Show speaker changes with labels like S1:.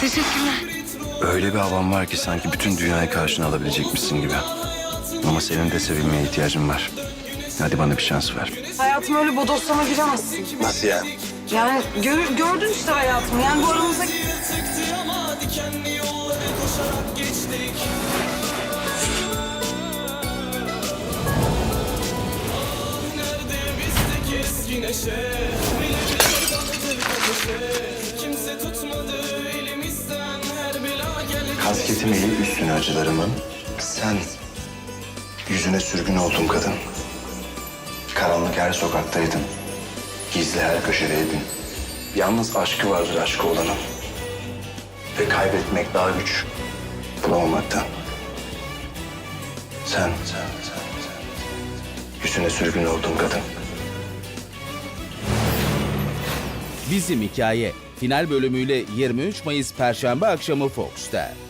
S1: Teşekkürler.
S2: Öyle bir havan var ki sanki bütün dünyayı karşına alabilecekmişsin gibi. Ama senin de sevilmeye ihtiyacın var. Hadi bana bir şans ver.
S1: Hayatım öyle bodoslama giremezsin.
S2: Nasıl yani?
S1: Yani gör, gördün işte hayatımı. Yani bu aramızda...
S2: Kasketimi eğip üstüne acılarımın. Sen yüzüne sürgün olduğum kadın. Karanlık her sokaktaydın. Gizli her köşedeydin. Yalnız aşkı vardır aşkı olanın. Ve kaybetmek daha güç bulamamaktan. Sen, sen, sen, sen. Yüzüne sürgün olduğum kadın.
S3: Bizim Hikaye final bölümüyle 23 Mayıs Perşembe akşamı Fox'ta.